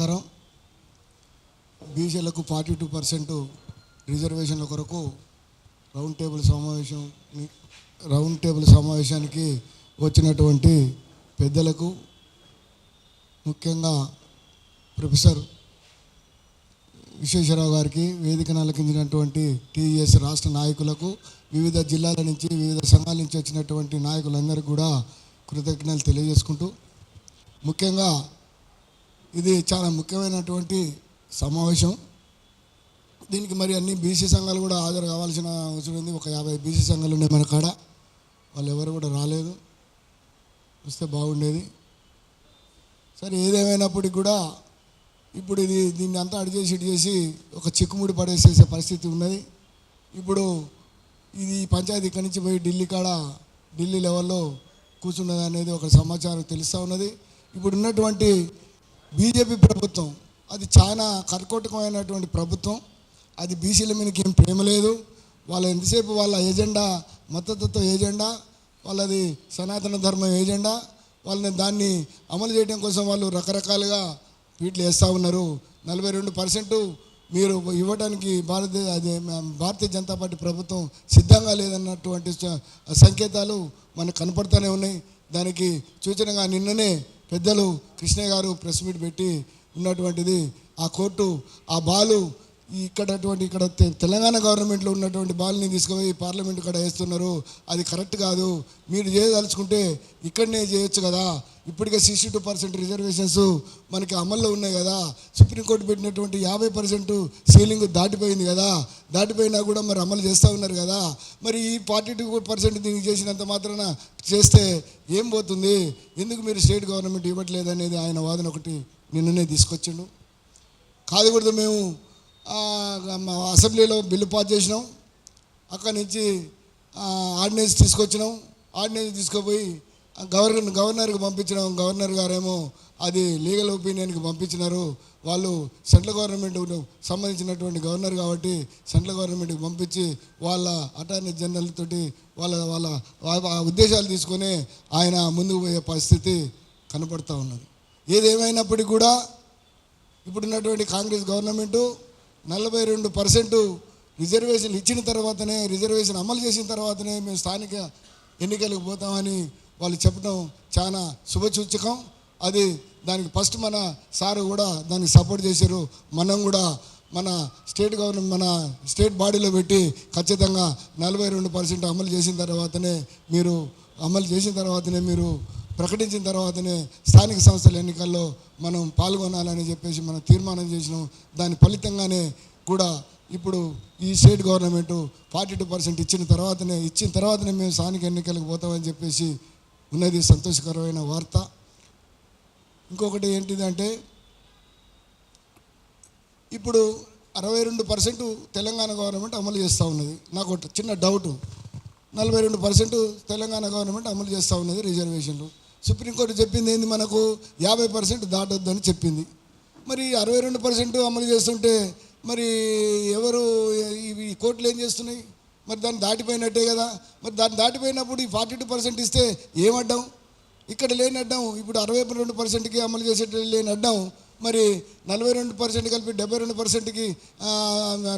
నమస్కారం బీసీలకు forty two percent రిజర్వేషన్ల కొరకు రౌండ్ టేబుల్ సమావేశం రౌండ్ టేబుల్ సమావేశానికి వచ్చినటువంటి పెద్దలకు ముఖ్యంగా ప్రొఫెసర్ విశ్వేశ్వరరావు గారికి వేదికను అలకించినటువంటి టీఎస్ రాష్ట్ర నాయకులకు వివిధ జిల్లాల నుంచి వివిధ సంఘాల నుంచి వచ్చినటువంటి నాయకులందరికీ కూడా కృతజ్ఞతలు తెలియజేసుకుంటూ ముఖ్యంగా ఇది చాలా ముఖ్యమైనటువంటి సమావేశం. దీనికి మరి అన్ని బీసీ సంఘాలు కూడా హాజరు కావాల్సిన అవసరం ఉంది. ఒక యాభై బీసీ సంఘాలు ఉన్నాయి మన కాడ. వాళ్ళు ఎవరు కూడా రాలేదు. వస్తే బాగుండేది. సరే ఏదేమైనప్పటికి కూడా ఇప్పుడు ఇది దీన్ని అంతా అడి చేసి ఇటు చేసి ఒక చిక్కుముడి పడేసేసే పరిస్థితి ఉన్నది. ఇప్పుడు ఇది పంచాయతీ ఇక్కడి నుంచి పోయి ఢిల్లీ కాడ ఢిల్లీ లెవెల్లో కూర్చున్నది అనేది ఒక సమాచారం తెలుస్తూ ఉన్నది. ఇప్పుడు ఉన్నటువంటి బీజేపీ ప్రభుత్వం. అది చాలా కర్కోటకమైనటువంటి ప్రభుత్వం. అది బీసీల మీదకి ఏం ప్రేమ లేదు. వాళ్ళ ఎంతసేపు వాళ్ళ ఏజెండా మతతత్వ ఏజెండా వాళ్ళది సనాతన ధర్మం ఏజెండా వాళ్ళని దాన్ని అమలు చేయడం కోసం వాళ్ళు రకరకాలుగా ట్వీట్లు వేస్తూ ఉన్నారు. నలభై రెండు పర్సెంట్ మీరు ఇవ్వడానికి భారతీయ అదే భారతీయ జనతా పార్టీ ప్రభుత్వం సిద్ధంగా లేదన్నటువంటి సంకేతాలు మనకు కనపడుతూనే ఉన్నాయి. దానికి సూచనగా నిన్ననే పెద్దలు కృష్ణయ్య గారు ప్రెస్ మీట్ పెట్టి ఉన్నటువంటిది ఆ కోర్టు ఆ బాలు ఇక్కడ ఇక్కడటువంటి ఇక్కడ తెలంగాణ గవర్నమెంట్లో ఉన్నటువంటి బాల్ని తీసుకుపోయి పార్లమెంట్ కూడా వేస్తున్నారు. అది కరెక్ట్ కాదు. మీరు చేయదలుచుకుంటే ఇక్కడనే చేయొచ్చు కదా. ఇప్పటికే సిక్స్టీ టూ పర్సెంట్ రిజర్వేషన్స్ మనకి అమల్లో ఉన్నాయి కదా. సుప్రీంకోర్టు పెట్టినటువంటి యాభై పర్సెంట్ సీలింగ్ దాటిపోయింది కదా. దాటిపోయినా కూడా మరి అమలు చేస్తూ ఉన్నారు కదా. మరి ఈ ఫార్టీ టూ పర్సెంట్ దీనికి చేసినంత మాత్రాన చేస్తే ఏం పోతుంది? ఎందుకు మీరు స్టేట్ గవర్నమెంట్ ఇవ్వట్లేదు అనేది ఆయన వాదన ఒకటి నిన్ననే తీసుకొచ్చిండు. కాదు కూడా మేము అసెంబ్లీలో బిల్లు పాస్ చేసినాం. అక్కడి నుంచి ఆర్డినెన్స్ తీసుకొచ్చినాం. ఆర్డినెన్స్ తీసుకుపోయి గవర్నర్ గవర్నర్కి పంపించినాం. గవర్నర్ గారేమో అది లీగల్ ఒపీనియన్కి పంపించినారు. వాళ్ళు సెంట్రల్ గవర్నమెంట్ సంబంధించినటువంటి గవర్నర్ కాబట్టి సెంట్రల్ గవర్నమెంట్కి పంపించి వాళ్ళ అటార్నీ జనరల్ తోటి వాళ్ళ వాళ్ళ వాళ్ళ ఉద్దేశాలు తీసుకొని ఆయన ముందుకు పోయే పరిస్థితి కనపడతా ఉన్నది. ఏదేమైనప్పటికీ కూడా ఇప్పుడున్నటువంటి కాంగ్రెస్ గవర్నమెంటు నలభై రెండు పర్సెంట్ రిజర్వేషన్ ఇచ్చిన తర్వాతనే రిజర్వేషన్ అమలు చేసిన తర్వాతనే మేము స్థానిక ఎన్నికలకు పోతామని వాళ్ళు చెప్పడం చాలా శుభసూచకం. అది దానికి ఫస్ట్ మన సారు కూడా దానికి సపోర్ట్ చేశారు. మనం కూడా మన స్టేట్ గవర్నమెంట్ మన స్టేట్ బాడీలో పెట్టి ఖచ్చితంగా నలభై రెండు పర్సెంట్ అమలు చేసిన తర్వాతనే మీరు అమలు చేసిన తర్వాతనే మీరు ప్రకటించిన తర్వాతనే స్థానిక సంస్థల ఎన్నికల్లో మనం పాల్గొనాలని చెప్పేసి మనం తీర్మానం చేసినాం. దాని ఫలితంగానే కూడా ఇప్పుడు ఈ state government forty two percent ఇచ్చిన తర్వాతనే ఇచ్చిన తర్వాతనే మేము స్థానిక ఎన్నికలకు పోతామని చెప్పేసి ఉన్నది సంతోషకరమైన వార్త. ఇంకొకటి ఏంటిదంటే ఇప్పుడు అరవై రెండు పర్సెంట్ తెలంగాణ గవర్నమెంట్ అమలు చేస్తూ ఉన్నది. నాకు ఒక చిన్న డౌటు. నలభై రెండు పర్సెంట్ తెలంగాణ గవర్నమెంట్ అమలు చేస్తూ ఉన్నది రిజర్వేషన్లు. సుప్రీంకోర్టు చెప్పింది ఏంది? మనకు యాభై పర్సెంట్ దాటొద్దని చెప్పింది. మరి అరవై రెండు పర్సెంట్ అమలు చేస్తుంటే మరి ఎవరు ఇవి కోర్టులు ఏం చేస్తున్నాయి? మరి దాన్ని దాటిపోయినట్టే కదా. మరి దాన్ని దాటిపోయినప్పుడు ఈ ఫార్టీ టూ పర్సెంట్ ఇస్తే ఏమడ్డాం ఇక్కడ లేని అడ్డం. ఇప్పుడు అరవై రెండు పర్సెంట్కి అమలు చేసేట లేని అడ్డం. మరి నలభై రెండు పర్సెంట్ కలిపి డెబ్బై రెండు పర్సెంట్కి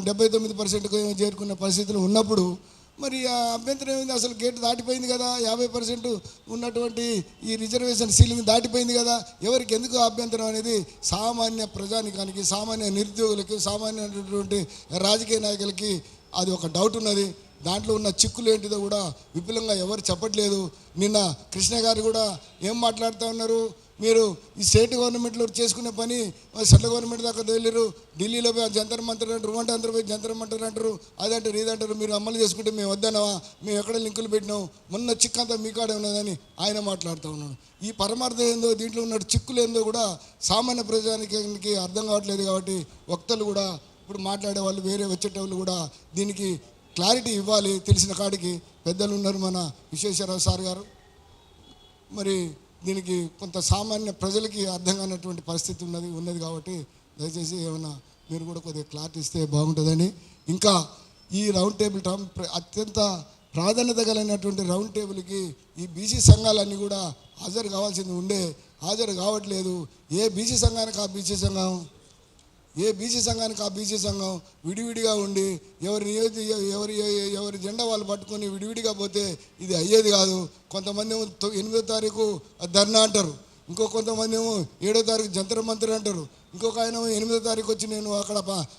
డెబ్బై తొమ్మిది పర్సెంట్కి చేరుకున్న పరిస్థితులు ఉన్నప్పుడు మరి అభ్యంతరం ఏమైంది? అసలు గేట్ దాటిపోయింది కదా. యాభై పర్సెంట్ ఉన్నటువంటి ఈ రిజర్వేషన్ సీలింగ్ దాటిపోయింది కదా. ఎవరికి ఎందుకు అభ్యంతరం అనేది? సామాన్య ప్రజానికానికి సామాన్య నిరుద్యోగులకి సామాన్యమైనటువంటి రాజకీయ నాయకులకి అది ఒక డౌట్ ఉన్నది. దాంట్లో ఉన్న చిక్కులు ఏంటిదో కూడా విపులంగా ఎవరు చెప్పట్లేదు. నిన్న కృష్ణ గారు కూడా ఏం మాట్లాడుతూ ఉన్నారు? మీరు ఈ స్టేట్ గవర్నమెంట్లో చేసుకునే పని సెంట్రల్ గవర్నమెంట్ దాకా వెళ్ళారు ఢిల్లీలో పోయి జంతర్ మంత్రి అంటారు వంట అందరూ పోయి జంతర్ మంత్రి అంటారు అదంటారు ఇదంటారు మీరు అమలు చేసుకుంటే మేము వద్దనవా మేము ఎక్కడ లింకులు పెట్టినాం? మొన్న చిక్కంతా మీ కాడే ఉన్నదని ఆయన మాట్లాడుతూ ఉన్నాడు. ఈ పరమార్థం ఏందో దీంట్లో ఉన్న చిక్కులు ఏందో కూడా సామాన్య ప్రజానికి అర్థం కావట్లేదు కాబట్టి వక్తలు కూడా ఇప్పుడు మాట్లాడే వాళ్ళు వేరే వచ్చేటోళ్ళు కూడా దీనికి క్లారిటీ ఇవ్వాలి తెలిసిన కాడికి. పెద్దలు ఉన్నారు మన విశ్వేశ్వరరావు సార్ గారు. మరి దీనికి కొంత సామాన్య ప్రజలకి అర్థం కానటువంటి పరిస్థితి ఉన్నది ఉన్నది కాబట్టి దయచేసి ఏమైనా మీరు కూడా కొద్దిగా క్లారిటీ ఇస్తే బాగుంటుందని ఇంకా ఈ రౌండ్ టేబుల్ టామ్ అత్యంత ప్రాధాన్యత కలిగినటువంటి రౌండ్ టేబుల్కి ఈ బీసీ సంఘాలన్నీ కూడా హాజరు కావాల్సింది ఉండే హాజరు కావట్లేదు. ఏ బీసీ సంఘానికి ఆ బీసీ సంఘం ఏ బీసీ సంఘానికి ఆ బీసీ సంఘం విడివిడిగా ఉండి ఎవరి నియోజక ఎవరి ఎవరి జెండా వాళ్ళు పట్టుకొని విడివిడిగా పోతే ఇది అయ్యేది కాదు. కొంతమంది ఏమో ఎనిమిదో తారీఖు ధర్నా అంటారు. ఇంకో కొంతమంది ఏమో ఏడో తారీఖు జంతర మంత్రి అంటారు. ఇంకొక ఆయన ఎనిమిదో తారీఖు వచ్చి నేను అక్కడ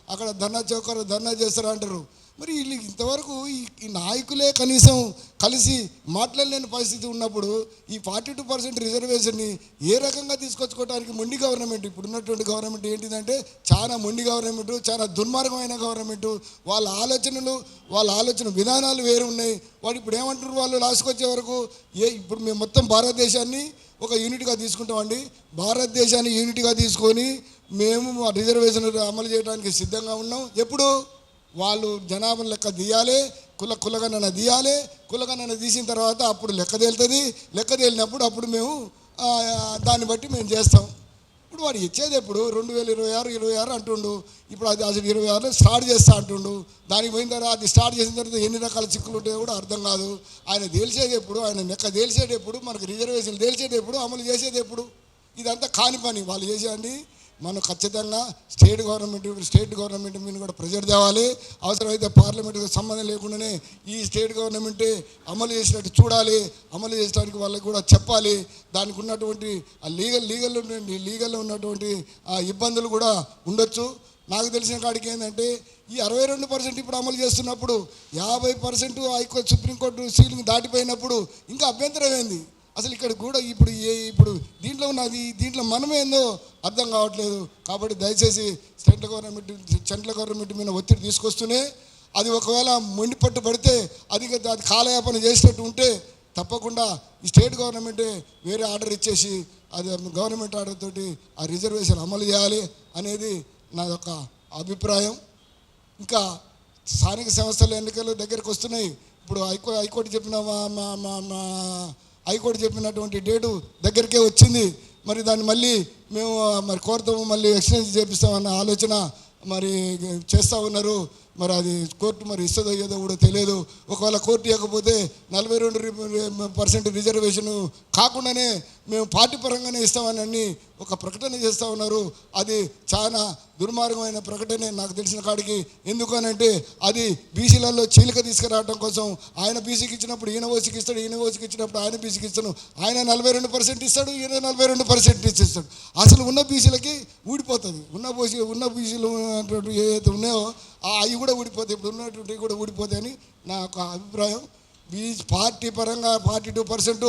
అక్కడ ధర్నా చౌకర్ ధర్నా చేస్తారా అంటారు. మరి వీళ్ళు ఇంతవరకు ఈ నాయకులే కనీసం కలిసి మాట్లాడలేని పరిస్థితి ఉన్నప్పుడు ఈ ఫార్టీ టూ పర్సెంట్ రిజర్వేషన్ని ఏ రకంగా తీసుకొచ్చుకోవడానికి మొండి గవర్నమెంట్ ఇప్పుడు ఉన్నటువంటి గవర్నమెంట్ ఏంటిదంటే చాలా మొండి గవర్నమెంట్ చాలా దుర్మార్గమైన గవర్నమెంట్. వాళ్ళ ఆలోచనలు వాళ్ళ ఆలోచన విధానాలు వేరు ఉన్నాయి. వాడు ఇప్పుడు ఏమంటారు వాళ్ళు లాస్ట్కి వచ్చే వరకు? ఏ ఇప్పుడు మేము మొత్తం భారతదేశాన్ని ఒక యూనిట్గా తీసుకుంటామండి. భారతదేశాన్ని యూనిట్గా తీసుకొని మేము రిజర్వేషన్ అమలు చేయడానికి సిద్ధంగా ఉన్నాం. ఎప్పుడు? వాళ్ళు జనాభా లెక్క తీయాలి కుల కులగణన తీయాలి కులగణన తీసిన తర్వాత అప్పుడు లెక్క తేలుతుంది. లెక్క తేలినప్పుడు అప్పుడు మేము దాన్ని బట్టి మేము చేస్తాం. ఇప్పుడు వాడు ఇచ్చేది ఎప్పుడు? రెండు వేల ఇరవై ఆరు ఇరవై ఆరు అంటుండు. ఇప్పుడు అది అసలు ఇరవై ఆరులో స్టార్ట్ చేస్తా అంటుండు. దానికి పోయిన తర్వాత అది స్టార్ట్ చేసిన తర్వాత ఎన్ని రకాల చిక్కులు ఉంటాయో కూడా అర్థం కాదు. ఆయన తేల్చేది ఎప్పుడు? ఆయన లెక్క తేల్చేటప్పుడు మనకు రిజర్వేషన్ తేల్చేటప్పుడు అమలు చేసేది ఎప్పుడు? ఇదంతా కాని పని. వాళ్ళు చేసేయండి. మనం ఖచ్చితంగా స్టేట్ గవర్నమెంట్ స్టేట్ గవర్నమెంట్ మీద కూడా ప్రెజర్ తేవాలి. అవసరమైతే పార్లమెంట్కి సంబంధం లేకుండానే ఈ స్టేట్ గవర్నమెంటే అమలు చేసినట్టు చూడాలి. అమలు చేయడానికి వాళ్ళకి కూడా చెప్పాలి. దానికి ఉన్నటువంటి ఆ లీగల్ లీగల్ లీగల్లో ఉన్నటువంటి ఆ ఇబ్బందులు కూడా ఉండొచ్చు. నాకు తెలిసిన కాడికి ఏంటంటే ఈ అరవై రెండు పర్సెంట్ ఇప్పుడు అమలు చేస్తున్నప్పుడు యాభై percent high court supreme court ceiling దాటిపోయినప్పుడు ఇంకా అభ్యంతరం ఏంది? అసలు ఇక్కడ కూడా ఇప్పుడు ఏ ఇప్పుడు దీంట్లో ఉన్నది దీంట్లో మనమేందో అర్థం కావట్లేదు. కాబట్టి దయచేసి సెంట్రల్ గవర్నమెంట్ సెంట్రల్ గవర్నమెంట్ మీద ఒత్తిడి తీసుకొస్తూనే అది ఒకవేళ మొండి పట్టు పడితే అది అది కాలయాపన చేసినట్టు ఉంటే తప్పకుండా ఈ స్టేట్ గవర్నమెంటే వేరే ఆర్డర్ ఇచ్చేసి అది గవర్నమెంట్ ఆర్డర్ తోటి ఆ రిజర్వేషన్ అమలు చేయాలి అనేది నా యొక్క అభిప్రాయం. ఇంకా స్థానిక సంస్థల ఎన్నికలు దగ్గరకు వస్తున్నాయి. ఇప్పుడు హైకో హైకోర్టు చెప్పిన మా మా మా మా హైకోర్టు చెప్పినటువంటి డేటు దగ్గరికే వచ్చింది. మరి దాన్ని మళ్ళీ మేము మరి కోరుతాము మళ్ళీ ఎక్స్చేంజ్ చేపిస్తామన్న ఆలోచన మరి చేస్తూ ఉన్నారు. మరి అది కోర్టు మరి ఇస్తుందో ఏదో కూడా తెలియదు. ఒకవేళ కోర్టు ఇవ్వకపోతే నలభై రెండు పర్సెంట్ రిజర్వేషన్ కాకుండానే మేము పార్టీ పరంగానే ఇస్తామని అన్ని ఒక ప్రకటన చేస్తూ ఉన్నారు. అది చాలా దుర్మార్గమైన ప్రకటనే నాకు తెలిసిన కాడికి. ఎందుకనంటే అది బీసీలలో చీలిక తీసుకురావడం కోసం ఆయన బీసీకి ఇచ్చినప్పుడు ఈయన ఓసీకి ఇస్తాడు ఈయన ఓసీకి ఇచ్చినప్పుడు ఆయన బీసీకి ఇస్తాడు. ఆయన నలభై రెండు పర్సెంట్ ఇస్తాడు ఈయన నలభై రెండు పర్సెంట్ ఇస్తాడు అసలు ఉన్న బీసీలకి ఊడిపోతుంది. ఉన్న బీసీ ఉన్న బీసీలు ఉన్నటువంటి ఏదైతే ఉన్నాయో అవి కూడా ఊడిపోతాయి. ఇప్పుడు ఉన్నటువంటివి కూడా ఊడిపోతాయని నా యొక్క అభిప్రాయం. బీ పార్టీ పరంగా ఫార్టీ టూ పర్సెంట్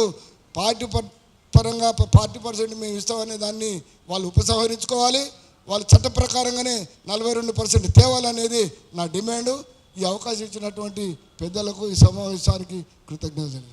పార్టీ పర్ పరంగా ఫార్టీ పర్సెంట్ మేము ఇస్తామనే దాన్ని వాళ్ళు ఉపసంహరించుకోవాలి. వాళ్ళ చట్ట ప్రకారంగానే నలభై రెండు పర్సెంట్ తేవాలనేది నా డిమాండు. ఈ అవకాశం ఇచ్చినటువంటి పెద్దలకు ఈ సమావేశానికి కృతజ్ఞతలు.